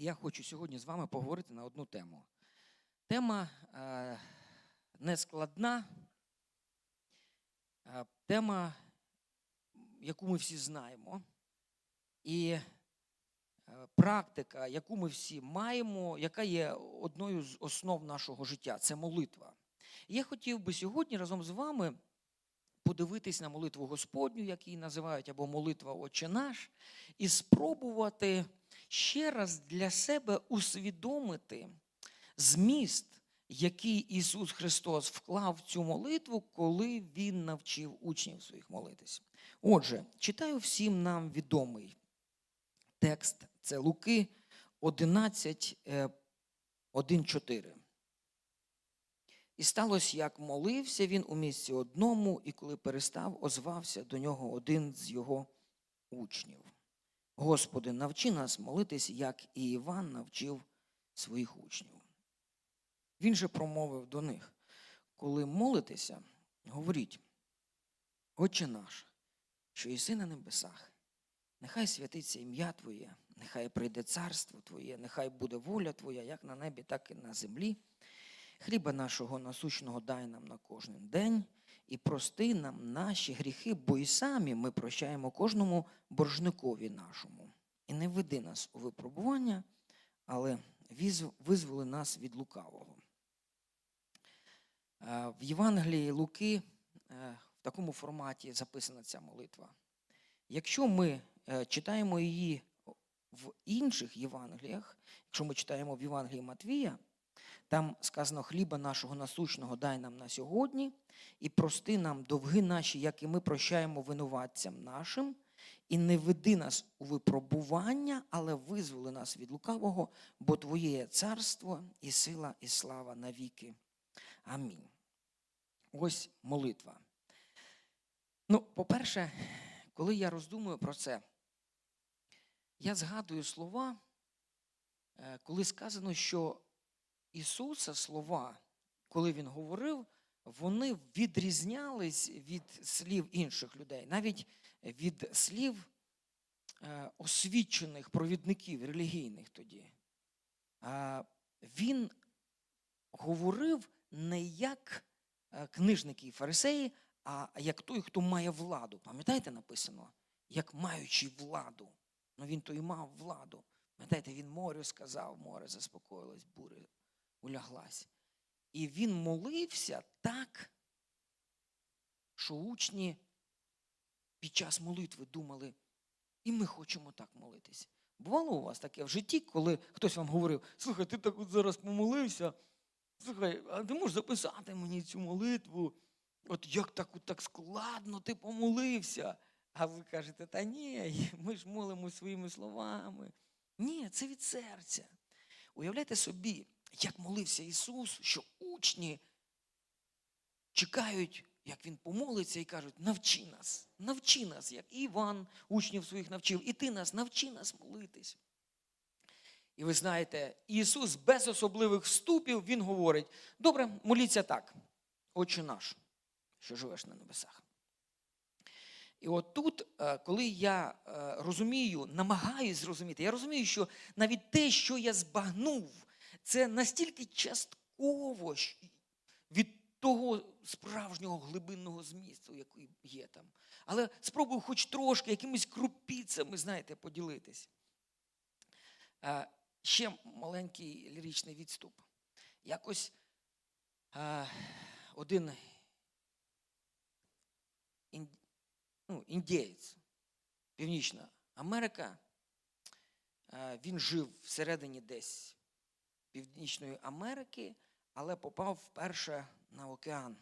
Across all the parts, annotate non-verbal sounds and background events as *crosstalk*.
Я хочу сьогодні з вами поговорити на одну тему. Тема е, не складна, е, тема, яку ми всі знаємо, і е, практика, яку ми всі маємо, яка є одною з основ нашого життя це молитва. Я хотів би сьогодні разом з вами подивитись на молитву Господню, як її називають, або молитва Отче наш, і спробувати ще раз для себе усвідомити зміст, який Ісус Христос вклав в цю молитву, коли Він навчив учнів своїх молитись. Отже, читаю всім нам відомий текст. Це Луки 11, 1,4. І сталося, як молився він у місці одному, і коли перестав, озвався до нього один з його учнів. Господи, навчи нас молитись, як і Іван навчив своїх учнів. Він же промовив до них: коли молитеся, говоріть, Отче наш, що єси на небесах, нехай святиться ім'я Твоє, нехай прийде царство Твоє, нехай буде воля Твоя, як на небі, так і на землі. Хліба нашого насущного дай нам на кожен день і прости нам наші гріхи, бо і самі ми прощаємо кожному боржникові нашому. І не веди нас у випробування, але визволи нас від лукавого. Е, В Євангелії Луки е, в такому форматі записана ця молитва. Якщо ми е, читаємо її в інших Євангеліях, якщо ми читаємо в Євангелії Матвія, там сказано хліба нашого насущного дай нам на сьогодні, і прости нам довги наші, як і ми прощаємо винуватцям нашим, і не веди нас у випробування, але визволи нас від лукавого, бо Твоє є царство і сила, і слава навіки. Амінь. Ось молитва. Ну, по-перше, коли я роздумую про це, я згадую слова, е, коли сказано, що Ісуса слова, коли Він говорив, вони відрізнялись від слів інших людей, навіть від слів е, освічених провідників релігійних тоді. Він говорив не як е, книжники і фарисеї, а як той, хто має владу. Пам'ятаєте, написано? Як маючи владу. Ну він то і мав владу. Пам'ятаєте, він морю сказав, море заспокоїлось, бури уляглась. І він молився так, що учні під час молитви думали, і ми хочемо так молитись. Бувало у вас таке в житті, коли хтось вам говорив, слухай, ти так от зараз помолився, слухай, а ти можеш записати мені цю молитву? От як так, от так складно ти помолився. А ви кажете, та ні, ми ж молимо своїми словами. Ні, це від серця. Уявляйте собі, як молився Ісус, що учні чекають, як Він помолиться, і кажуть, навчи нас, навчи нас, як Іван учнів своїх навчив, і ти нас, навчи нас молитись. І ви знаєте, Ісус без особливих вступів, Він говорить: добре, моліться так, Отче наш, що живеш на небесах. І от тут, е, коли я е, розумію, намагаюсь зрозуміти, я розумію, що навіть те, що я збагнув, це настільки частково від того справжнього глибинного змісту, який є там. Але спробую хоч трошки, якимись крупіцями, знаєте, поділитись. Е, Ще маленький ліричний відступ. Якось е, один ну, індієць, Північна Америка, е, він жив всередині десь Північної Америки, але попав вперше на океан.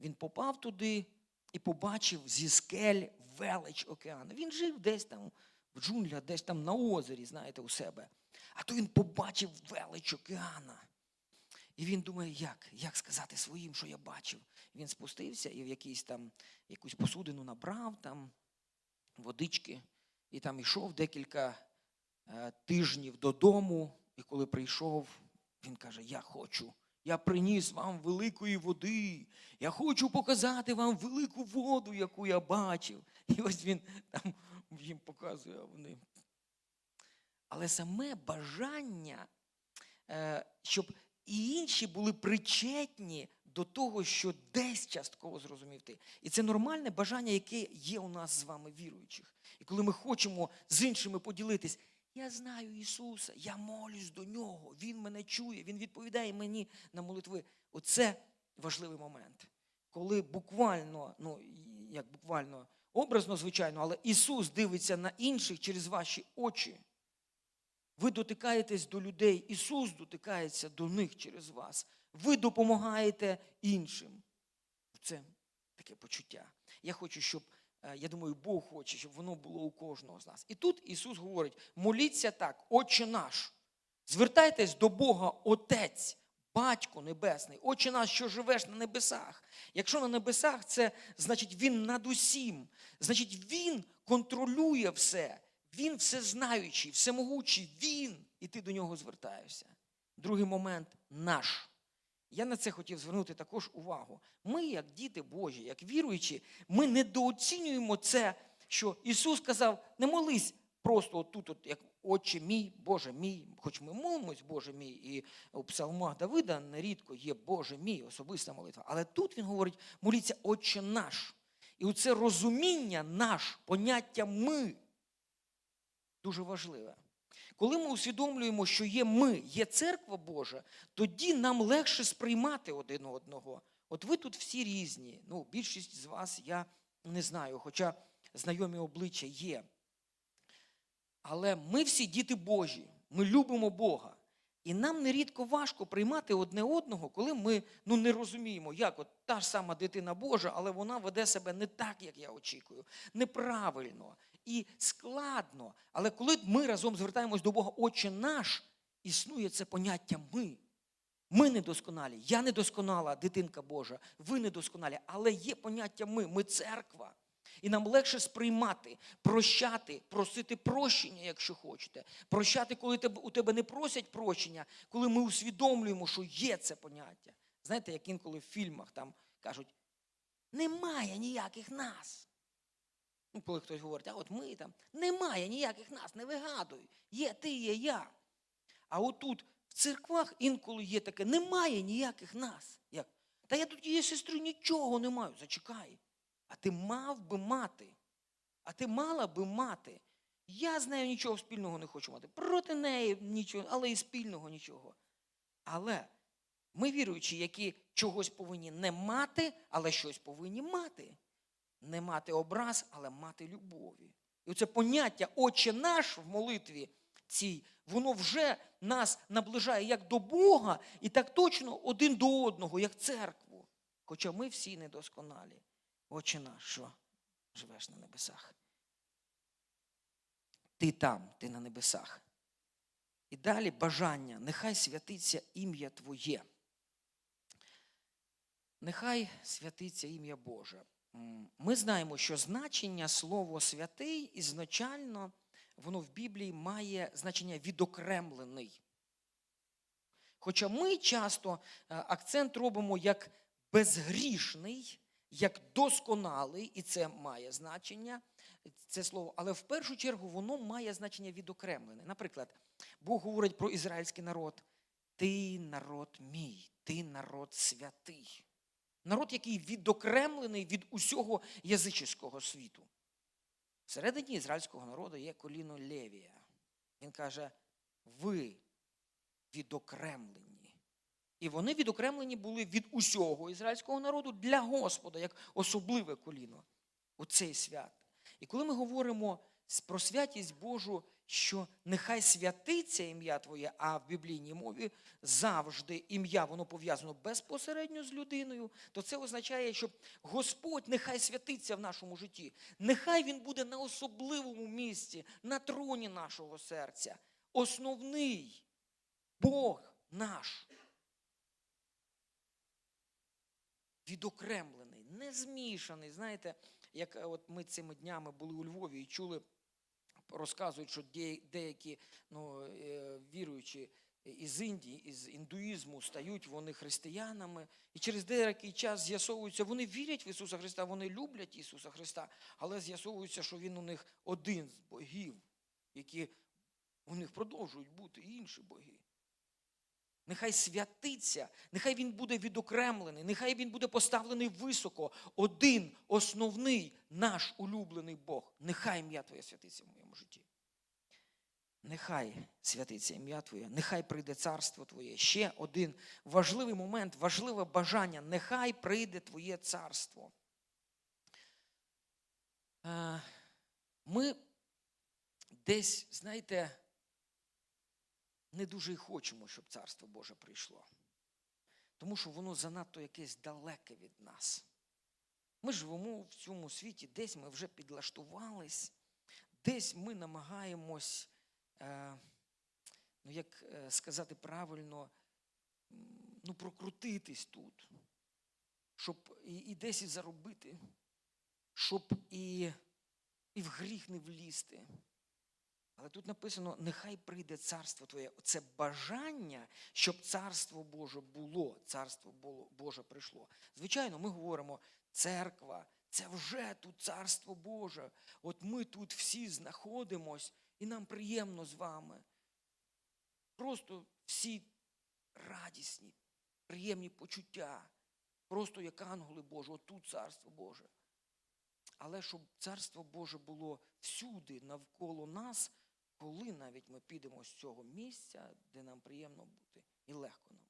Він попав туди і побачив зі скель велич океану. Він жив десь там в джунглях, десь там на озері, знаєте, у себе. А то він побачив велич океана. І він думає, як? Як сказати своїм, що я бачив? Він спустився і в якийсь там якусь посудину набрав там водички, і там йшов декілька е, тижнів додому. І коли прийшов, він каже: Я хочу. Я приніс вам великої води. Я хочу показати вам велику воду, яку я бачив. І ось він там їм показує, а вони. Але саме бажання, е, щоб і інші були причетні до того, що десь частково зрозумів ти. І це нормальне бажання, яке є у нас з вами віруючих. І коли ми хочемо з іншими поділитись, я знаю Ісуса, я молюсь до Нього, Він мене чує, Він відповідає мені на молитви. Оце важливий момент. Коли буквально, ну як буквально, образно, звичайно, але Ісус дивиться на інших через ваші очі. Ви дотикаєтесь до людей, Ісус дотикається до них через вас. Ви допомагаєте іншим. Це таке почуття. Я хочу, щоб, я думаю, Бог хоче, щоб воно було у кожного з нас. І тут Ісус говорить: моліться так, Отче наш. Звертайтесь до Бога, Отець, Батько Небесний, Отче наш, що живеш на небесах. Якщо на небесах, це значить Він над усім. Значить, Він контролює все. Він всезнаючий, всемогучий, Він, і ти до нього звертаєшся. Другий момент наш. Я на це хотів звернути також увагу. Ми, як діти Божі, як віруючі, ми недооцінюємо це, що Ісус сказав: не молись просто отут, от, як Отче мій, Боже мій, хоч ми молимось, Боже мій, і у псалмах Давида нерідко є Боже мій, особиста молитва. Але тут він говорить, моліться Отче наш. І оце розуміння наш, поняття ми дуже важливе. Коли ми усвідомлюємо, що є ми, є церква Божа, тоді нам легше сприймати один одного. От ви тут всі різні. Ну, більшість з вас я не знаю, хоча знайомі обличчя є. Але ми всі діти Божі, ми любимо Бога. І нам нерідко важко приймати одне одного, коли ми ну, не розуміємо, як от та ж сама дитина Божа, але вона веде себе не так, як я очікую, неправильно і складно. Але коли ми разом звертаємось до Бога, Отче наш, існує це поняття ми. Ми недосконалі, я недосконала, дитинка Божа, ви недосконалі, але є поняття ми, ми церква. І нам легше сприймати, прощати, просити прощення, якщо хочете. Прощати, коли у тебе не просять прощення, коли ми усвідомлюємо, що є це поняття. Знаєте, як інколи в фільмах там кажуть, немає ніяких нас. Ну, коли хтось говорить, а от ми там, немає ніяких нас, не вигадуй. Є ти, є я. А отут в церквах інколи є таке, немає ніяких нас. Як? Та я тут є сестру, нічого не маю. Зачекай. А ти мав би мати. А ти мала би мати. Я з нею нічого спільного не хочу мати. Проти неї нічого, але і спільного нічого. Але ми віруючі, які чогось повинні не мати, але щось повинні мати. Не мати образ, але мати любові. І оце поняття Отче наш в молитві цій, воно вже нас наближає як до Бога, і так точно один до одного, як церкву. Хоча ми всі недосконалі. Отче наш, що живеш на небесах. Ти там, ти на небесах. І далі бажання, нехай святиться ім'я Твоє. Нехай святиться ім'я Боже. Ми знаємо, що значення слово святий ізначально воно в Біблії має значення відокремлений. Хоча ми часто е, акцент робимо як безгрішний, як досконалий, і це має значення, це слово, але в першу чергу воно має значення відокремлене. Наприклад, Бог говорить про ізраїльський народ: Ти народ мій, ти народ святий. Народ, який відокремлений від усього язичського світу. Всередині ізраїльського народу є коліно Левія. Він каже: ви відокремлені. І вони відокремлені були від усього ізраїльського народу для Господа, як особливе коліно у цей свят. І коли ми говоримо про святість Божу, що нехай святиться ім'я Твоє, а в біблійній мові завжди ім'я воно пов'язано безпосередньо з людиною, то це означає, що Господь нехай святиться в нашому житті. Нехай Він буде на особливому місці, на троні нашого серця. Основний Бог наш. Відокремлений, не змішаний. Знаєте, як е, от ми цими днями були у Львові і чули, розказують, що деякі ну, е, віруючі із Індії, із індуїзму стають вони християнами, і через деякий час з'ясовується, вони вірять в Ісуса Христа, вони люблять Ісуса Христа, але з'ясовується, що Він у них один з богів, які у них продовжують бути інші боги. Нехай святиться, нехай він буде відокремлений, нехай він буде поставлений високо. Один основний наш улюблений Бог. Нехай ім'я Твоє святиться в моєму житті. Нехай святиться ім'я Твоє, нехай прийде царство Твоє. Ще один важливий момент, важливе бажання. Нехай прийде Твоє царство. Е, Ми десь, знаєте, не дуже й хочемо, щоб царство Боже прийшло. Тому що воно занадто якесь далеке від нас. Ми живемо в цьому світі, десь ми вже підлаштувались, десь ми намагаємось, е, ну як е, сказати правильно, ну, прокрутитись тут, щоб і, і десь і заробити, щоб і, і в гріх не влізти. Але тут написано: нехай прийде царство Твоє. Це бажання, щоб царство Боже було, царство Боже прийшло. Звичайно, ми говоримо, церква, це вже тут царство Боже. От ми тут всі знаходимось, і нам приємно з вами. Просто всі радісні, приємні почуття. Просто як ангели Божі, от царство Боже. Але щоб царство Боже було всюди навколо нас, коли навіть ми підемо з цього місця, де нам приємно бути, і легко нам.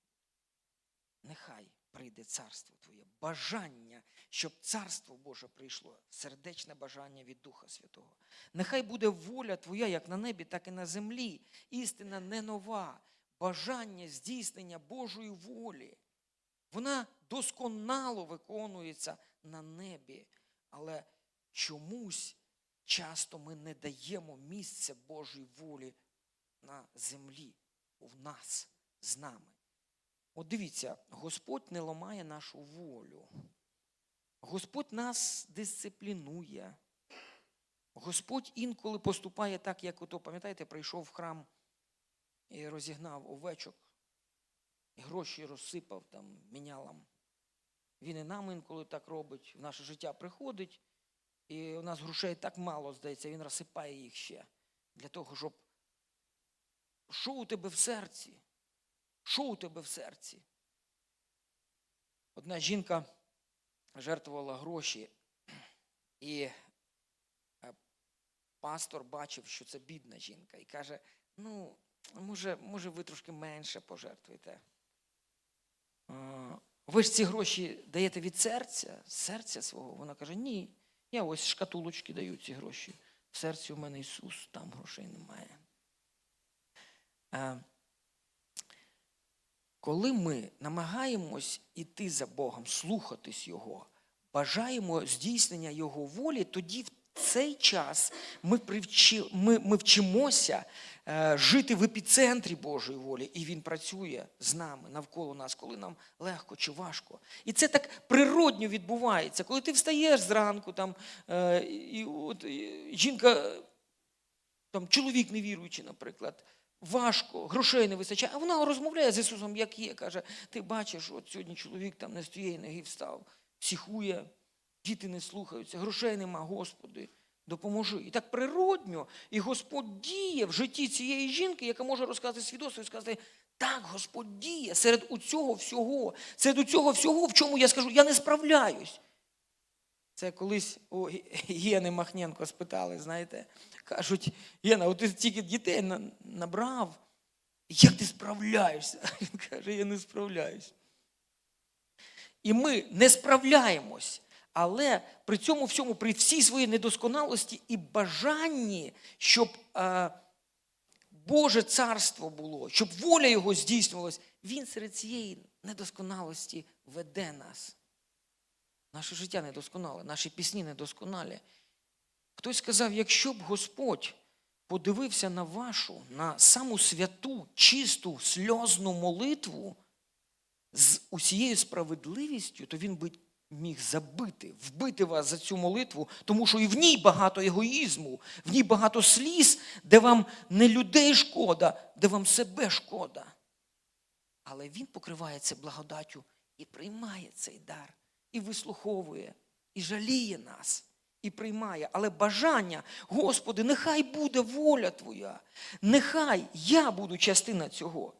Нехай прийде царство Твоє, бажання, щоб царство Боже прийшло, сердечне бажання від Духа Святого. Нехай буде воля Твоя як на небі, так і на землі. Істина не нова, бажання здійснення Божої волі. Вона досконало виконується на небі, але чомусь часто ми не даємо місця Божій волі на землі, в нас, з нами. От дивіться, Господь не ламає нашу волю. Господь нас дисциплінує. Господь інколи поступає так, як ото, пам'ятаєте, прийшов в храм і розігнав овечок, і гроші розсипав там мінялам. Він і нам інколи так робить, в наше життя приходить, і у нас грошей так мало, здається, він розсипає їх ще для того, щоб. Що у тебе в серці? Що у тебе в серці? Одна жінка жертвувала гроші, і е, пастор бачив, що це бідна жінка, і каже: ну, може, може ви трошки менше пожертвуєте. Ви ж ці гроші даєте від серця, серця свого. Вона каже, ні, я ось шкатулочки даю ці гроші. В серці у мене Ісус, там грошей немає. А, Коли ми намагаємось іти за Богом, слухатись Його, бажаємо здійснення Його волі, тоді в цей час ми, привчи, ми, ми вчимося е, жити в епіцентрі Божої волі, і Він працює з нами, навколо нас, коли нам легко чи важко. І це так природньо відбувається, коли ти встаєш зранку, там, е, і от, і жінка, там, чоловік невіруючий, наприклад, важко, грошей не вистачає, а вона розмовляє з Ісусом, як є, каже, ти бачиш, от сьогодні чоловік там не з тієї ноги встав, психує, діти не слухаються, грошей нема, Господи, допоможи. І так природньо, і Господь діє в житті цієї жінки, яка може розказати свідоцтво і сказати, так, Господь діє серед у цього всього, серед у цього всього, в чому я скажу, я не справляюсь. Це колись у Єни Махненко спитали, знаєте, кажуть, Єна, от ти тільки дітей набрав, як ти справляєшся? *laughs* Він каже, я не справляюсь. І ми не справляємось, але при цьому всьому, при всій своїй недосконалості і бажанні, щоб е, Боже царство було, щоб воля Його здійснювалась, Він серед цієї недосконалості веде нас. Наше життя недосконале, наші пісні недосконалі. Хтось сказав, якщо б Господь подивився на вашу, на саму святу, чисту, сльозну молитву з усією справедливістю, то він би міг забити, вбити вас за цю молитву, тому що і в ній багато егоїзму, в ній багато сліз, де вам не людей шкода, де вам себе шкода. Але він покриває це благодаттю і приймає цей дар, і вислуховує, і жаліє нас. і приймає, але бажання, Господи, нехай буде воля Твоя, нехай я буду частина цього.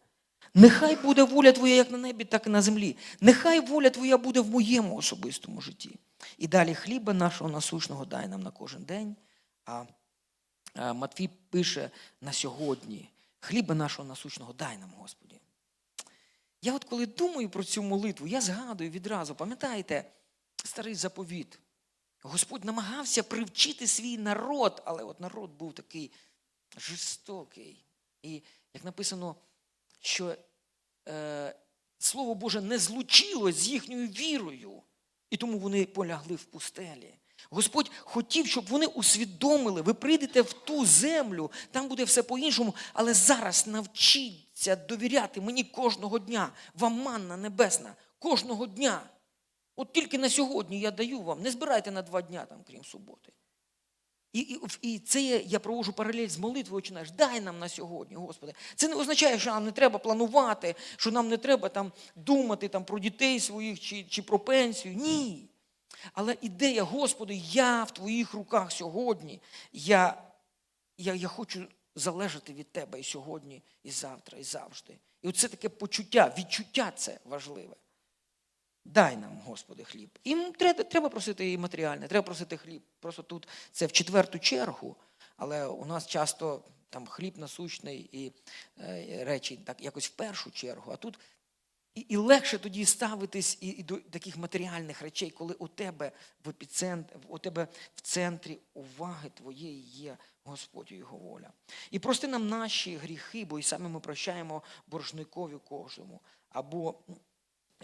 Нехай буде воля Твоя як на небі, так і на землі. Нехай воля Твоя буде в моєму особистому житті. І далі хліба нашого насущного дай нам на кожен день. А Матвій пише на сьогодні: хліба нашого насущного дай нам, Господі. Я от коли думаю про цю молитву, я згадую відразу, пам'ятаєте, старий заповіт. Господь намагався привчити свій народ, але от народ був такий жорстокий. І як написано, що е, Слово Боже не злучило з їхньою вірою, і тому вони полягли в пустелі. Господь хотів, щоб вони усвідомили, ви прийдете в ту землю, там буде все по-іншому, але зараз навчіться довіряти мені кожного дня. Вам манна небесна, кожного дня. От тільки на сьогодні я даю вам, не збирайте на два дня, там, крім суботи. І, і, і це я, проводжу паралель з молитвою, починаєш, дай нам на сьогодні, Господи. Це не означає, що нам не треба планувати, що нам не треба там думати там, про дітей своїх чи, чи про пенсію. Ні. Але ідея, Господи, я в Твоїх руках сьогодні. Я, я, я хочу залежати від Тебе і сьогодні, і завтра, і завжди. І оце таке почуття, відчуття це важливе. Дай нам, Господи, хліб. І треба, треба просити і матеріальне, треба просити хліб. Просто тут це в четверту чергу, але у нас часто там хліб насущний і е, речі так якось в першу чергу. А тут і, і легше тоді ставитись і, і до таких матеріальних речей, коли у тебе в у тебе в центрі уваги твоєї є Господь і його воля. І прости нам наші гріхи, бо і саме ми прощаємо боржникові кожному. Або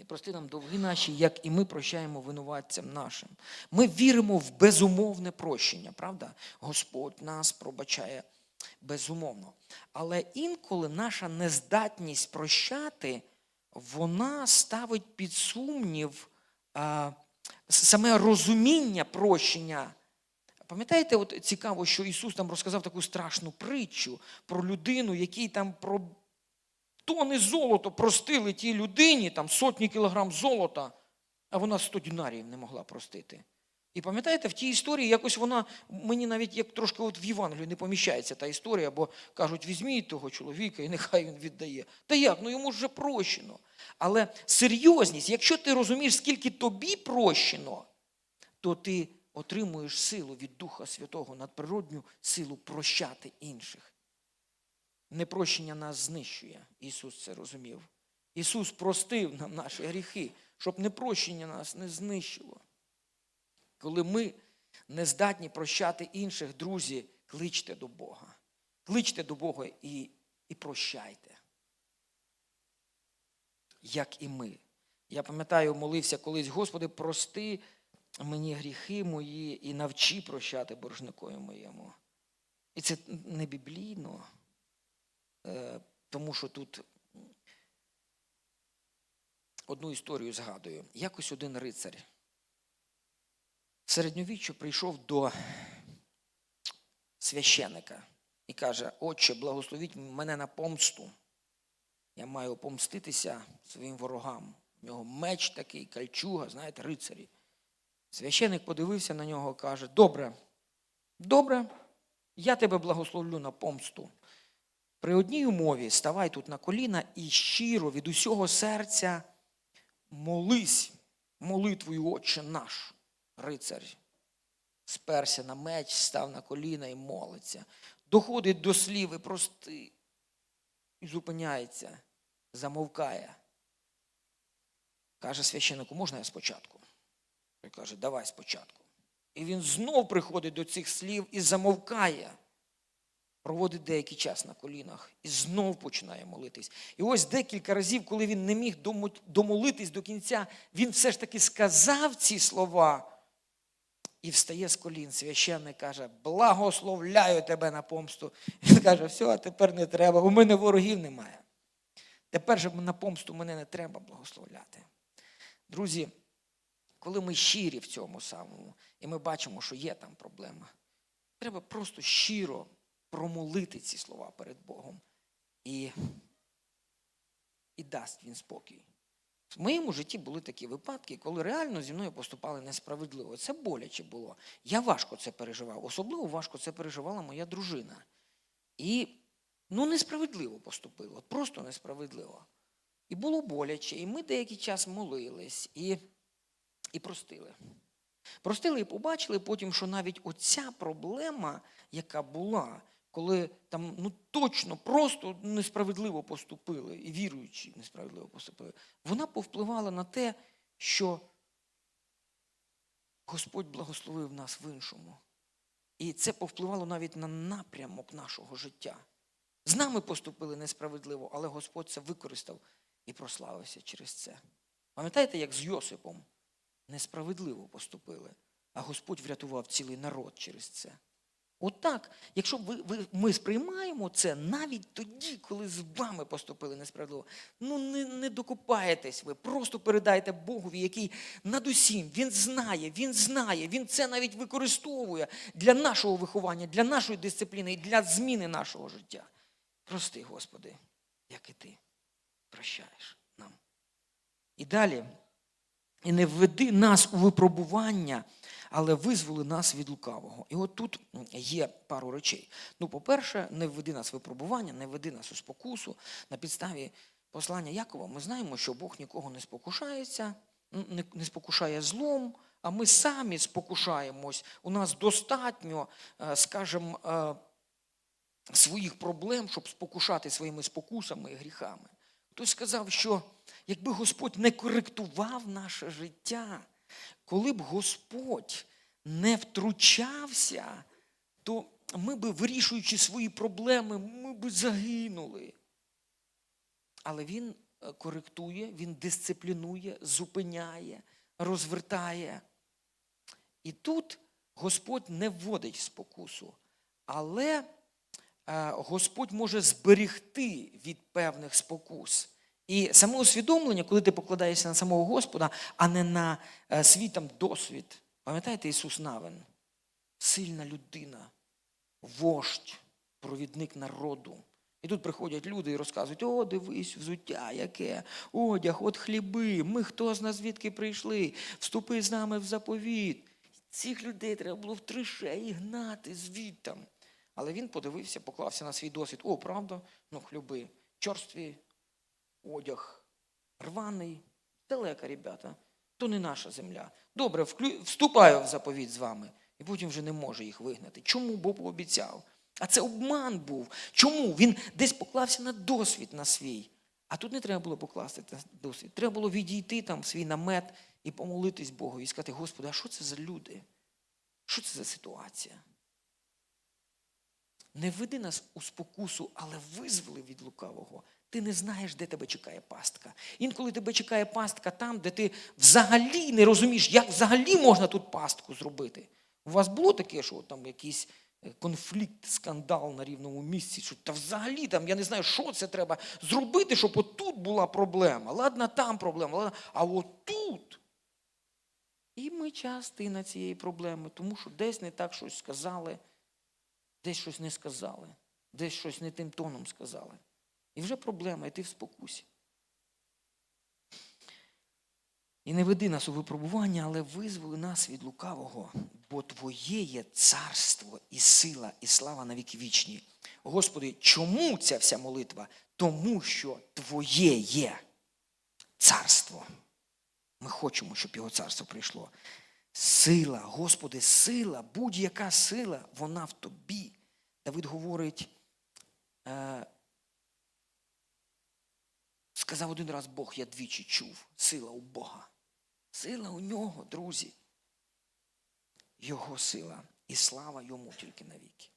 і прости нам довги наші, як і ми прощаємо винуватцям нашим. Ми віримо в безумовне прощення, правда? Господь нас пробачає безумовно. Але інколи наша нездатність прощати, вона ставить під сумнів а, саме розуміння прощення. Пам'ятаєте, от цікаво, що Ісус там розказав таку страшну притчу про людину, який там про тони золота простили тій людині, там сотні кілограм золота, а вона 100 динаріїв не могла простити. І пам'ятаєте, в тій історії якось вона мені навіть як трошки от в Євангелію не поміщається та історія, бо кажуть, візьміть того чоловіка і нехай він віддає. Та як? Ну йому ж вже прощено. Але серйозність, якщо ти розумієш, скільки тобі прощено, то ти отримуєш силу від Духа Святого, надприродню силу прощати інших. Непрощення нас знищує. Ісус це розумів. Ісус простив нам наші гріхи, щоб непрощення нас не знищило. Коли ми не здатні прощати інших, друзі, кличте до Бога. Кличте до Бога і, і прощайте. Як і ми. Я пам'ятаю, молився колись, Господи, прости мені гріхи мої і навчи прощати боржникові моєму. І це не біблійно, тому що тут одну історію згадую. Якось один рицар в середньовіччю прийшов до священика і каже: Отче, благословіть мене на помсту. Я маю помститися своїм ворогам. У нього меч такий, кальчуга, знаєте, рицарі. Священик подивився на нього і каже: Добре, добре, я тебе благословлю на помсту. При одній умові ставай тут на коліна і щиро від усього серця молись молитвою Отче наш, рицар. Сперся на меч, став на коліна і молиться. Доходить до слів і прости. І зупиняється, замовкає. Каже священнику, можна я спочатку? Він каже, давай спочатку. І він знов приходить до цих слів і замовкає. Проводить деякий час на колінах і знов починає молитись. І ось декілька разів, коли він не міг домолитись до кінця, він все ж таки сказав ці слова і встає з колін. Священник каже, благословляю тебе на помсту. Він каже, все, а тепер не треба, у мене ворогів немає. Тепер же на помсту мене не треба благословляти. Друзі, коли ми щирі в цьому самому, і ми бачимо, що є там проблема, треба просто щиро промолити ці слова перед Богом. І, і дасть він спокій. В моєму житті були такі випадки, коли реально зі мною поступали несправедливо. Це боляче було. Я важко це переживав. Особливо важко це переживала моя дружина. І ну, несправедливо поступили, от просто несправедливо. І було боляче, і ми деякий час молились і, і простили. Простили і побачили потім, що навіть оця проблема, яка була, коли там ну точно просто несправедливо поступили, і віруючі несправедливо поступили, вона повпливала на те, що Господь благословив нас в іншому. І це повпливало навіть на напрямок нашого життя. З нами поступили несправедливо, але Господь це використав і прославився через це. Пам'ятаєте, як з Йосипом несправедливо поступили, а Господь врятував цілий народ через це. Отак, якщо ви, ви, ми сприймаємо це навіть тоді, коли з вами поступили несправедливо, ну не, не докопаєтесь ви, просто передайте Богові, який над усім, Він знає, Він знає, Він це навіть використовує для нашого виховання, для нашої дисципліни і для зміни нашого життя. Прости, Господи, як і ти прощаєш нам. І далі, і не введи нас у випробування, але визволи нас від лукавого. І от тут є пару речей. Ну, по-перше, не введи нас випробування, не введи нас у спокусу. На підставі послання Якова ми знаємо, що Бог нікого не спокушається, не, не спокушає злом, а ми самі спокушаємось. У нас достатньо, е, скажімо, е, своїх проблем, щоб спокушати своїми спокусами і гріхами. Хтось сказав, що якби Господь не коректував наше життя, коли б Господь не втручався, то ми би, вирішуючи свої проблеми, ми б загинули. Але Він е, коректує, Він дисциплінує, зупиняє, розвертає. І тут Господь не вводить спокусу, але е, Господь може зберегти від певних спокус. І саме усвідомлення, коли ти покладаєшся на самого Господа, а не на е, свій там досвід. Пам'ятаєте Ісус Навин? Сильна людина, вождь, провідник народу. І тут приходять люди і розказують: о, дивись, взуття, яке, одяг, от хліби, ми хто з нас звідки прийшли, вступи з нами в заповіт. Цих людей треба було в тришеї гнати звідтам. Але він подивився, поклався на свій досвід. О, правда? Ну, хлюби, чорстві, одяг, рваний, далека, ребята. То не наша земля. Добре, вступаю в заповідь з вами. І потім вже не може їх вигнати. Чому Бог пообіцяв? А це обман був. Чому? Він десь поклався на досвід на свій. А тут не треба було покласти на досвід. Треба було відійти там в свій намет і помолитись Богу і сказати, Господи, а що це за люди? Що це за ситуація? Не веди нас у спокусу, але визволи від лукавого. Ти не знаєш, де тебе чекає пастка. Інколи тебе чекає пастка там, де ти взагалі не розумієш, як взагалі можна тут пастку зробити. У вас було таке, що там якийсь е, конфлікт, скандал на рівному місці, що та взагалі там я не знаю, що це треба зробити, щоб отут була проблема. Ладно, там проблема, ладно, а отут. І ми частина цієї проблеми, тому що десь не так щось сказали, десь щось не сказали, десь щось не тим тоном сказали. І вже проблема, і ти в спокусі. І не веди нас у випробування, але визволи нас від лукавого, бо Твоє є царство і сила, і слава на віки вічні. Господи, чому ця вся молитва? Тому що Твоє є царство. Ми хочемо, щоб його царство прийшло. Сила, Господи, сила, будь-яка сила, вона в тобі. Давид говорить, е, сказав один раз Бог, я двічі чув. Сила у Бога. Сила у нього, друзі. Його сила і слава йому тільки навіки.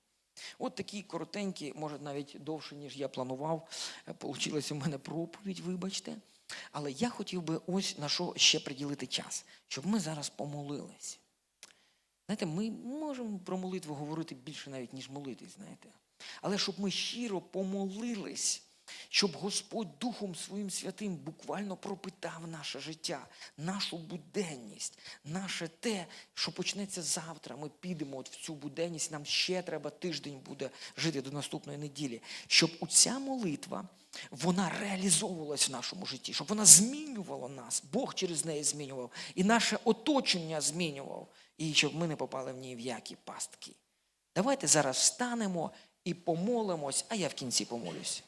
От такі коротенькі, може навіть довше, ніж я планував. Получилась у мене проповідь, вибачте. Але я хотів би ось на що ще приділити час, щоб ми зараз помолились. Знаєте, ми можемо про молитву говорити більше навіть, ніж молитись, знаєте. Але щоб ми щиро помолились, щоб Господь Духом Своїм Святим буквально пропитав наше життя, нашу буденність, наше те, що почнеться завтра. Ми підемо от в цю буденність. Нам ще треба тиждень буде жити до наступної неділі, щоб оця молитва вона реалізовувалась в нашому житті, щоб вона змінювала нас, Бог через неї змінював, і наше оточення змінював, і щоб ми не попали в ні в які пастки. Давайте зараз встанемо і помолимось, а я в кінці помолюсь.